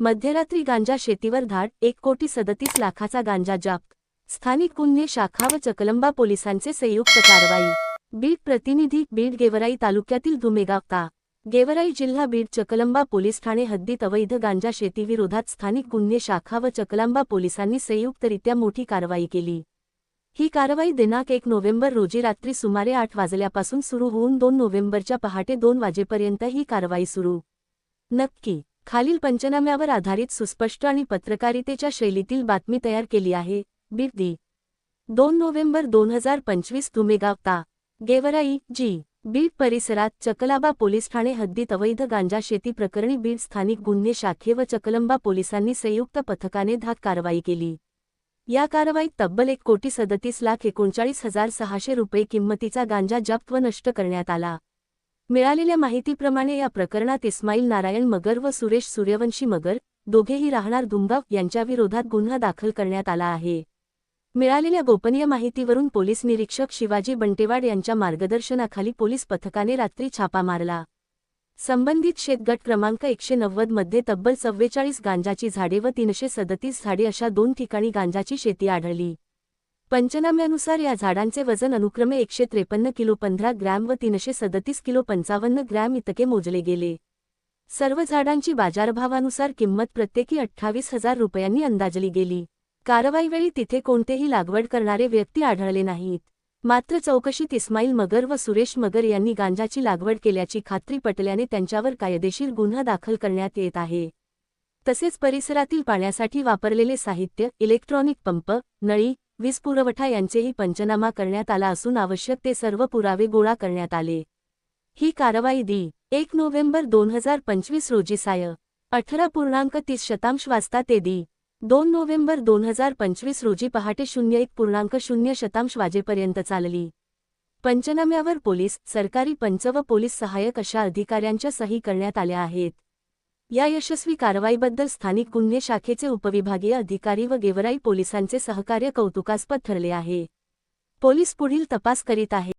मध्यरात्री गांजा शेतीवर धाड एक कोटी सदतीस लाखाचा गांजा जप्त स्थानिक गुन्हे शाखा व चकलंबा पोलिसांचे संयुक्त कारवाई. बीड प्रतिनिधी बीड गेवराई तालुक्यातील धुमेगाव ता. गेवराई जिल्हा बीड चकलंबा पोलीस ठाणे हद्दीत अवैध गांजा शेतीविरोधात स्थानिक गुन्हे शाखा व चकलंबा पोलिसांनी संयुक्तरित्या मोठी कारवाई केली. ही कारवाई दिनांक एक नोव्हेंबर रोजी रात्री सुमारे आठ वाजल्यापासून सुरू होऊन दोन नोव्हेंबरच्या पहाटे दोन वाजेपर्यंत ही कारवाई सुरू. नक्की खालील पंचनाम्यावर आधारित सुस्पष्ट आणि पत्रकारितेच्या शैलीतील बातमी तयार केली आहे. बिग दी. दोन नोव्हेंबर दोन हजार पंचवीस धुमेगावता गेवराई जी. बीड परिसरात चकलाबा पोलीस ठाणे हद्दीत अवैध गांजा शेती प्रकरणी बीड स्थानिक गुन्हे शाखे व चकलंबा पोलिसांनी संयुक्त पथकाने धाक कारवाई केली. या कारवाईत तब्बल एक कोटी सदतीस लाख एकोणचाळीस हजार सहाशे रुपये किंमतीचा गांजा जप्त व नष्ट करण्यात आला. मिळालेल्या माहितीप्रमाणे या प्रकरणात इस्माईल नारायण मगर व सुरेश सूर्यवंशी मगर दोघेही राहणार दुमगाव यांच्याविरोधात गुन्हा दाखल करण्यात आला आहे. मिळालेल्या गोपनीय माहितीवरून पोलीस निरीक्षक शिवाजी बंटेवाड यांच्या मार्गदर्शनाखाली पोलीस पथकाने रात्री छापा मारला. संबंधित शेतगट क्रमांक एकशे नव्वदमध्ये तब्बल चव्वेचाळीस गांजाची झाडे व तीनशे सदतीस झाडे अशा दोन ठिकाणी गांजाची शेती आढळली. पंचनाम्यानुसार या झाडांचे वजन अनुक्रमे एकशे त्रेपन्न किलो पंधरा ग्रॅम व तीनशे सदतीस किलो पंचावन्न ग्रॅम इतके मोजले गेले. सर्व झाडांची बाजारभावानुसार किंमत प्रत्येकी अठ्ठावीस हजार रुपयांनी अंदाजली गेली. कारवाईवेळी तिथे कोणतेही लागवड करणारे व्यक्ती आढळले नाहीत. मात्र चौकशीत इस्माईल मगर व सुरेश मगर यांनी गांजाची लागवड केल्याची खात्री पटल्याने त्यांच्यावर कायदेशीर गुन्हा दाखल करण्यात येत आहे. तसेच परिसरातील पाण्यासाठी वापरलेले साहित्य इलेक्ट्रॉनिक पंप नळी वीज पुरवठा यांचेही पंचनामा करण्यात आला असून आवश्यक ते सर्व पुरावे गोळा करण्यात आले. ही कारवाई दी. एक नोव्हेंबर दोन हजार पंचवीस रोजी साय. अठरा पूर्णांक तीस शतांश वाजता ते दी. दोन नोव्हेंबर दोन हजार पंचवीस रोजी पहाटे शून्य एक पूर्णांक शून्य शतांश वाजेपर्यंत चालली. पंचनाम्यावर पोलीस सरकारी पंच व पोलीस सहाय्यक अशा अधिकाऱ्यांच्या सही करण्यात आल्या आहेत. या यशस्वी कारवाईबद्दल स्थानिक गुन्हे शाखेचे उपविभागीय अधिकारी व गेवराई पोलिसांचे सहकार्य कौतुकास्पद ठरले आहे. पोलीस पुढील तपास करीत आहे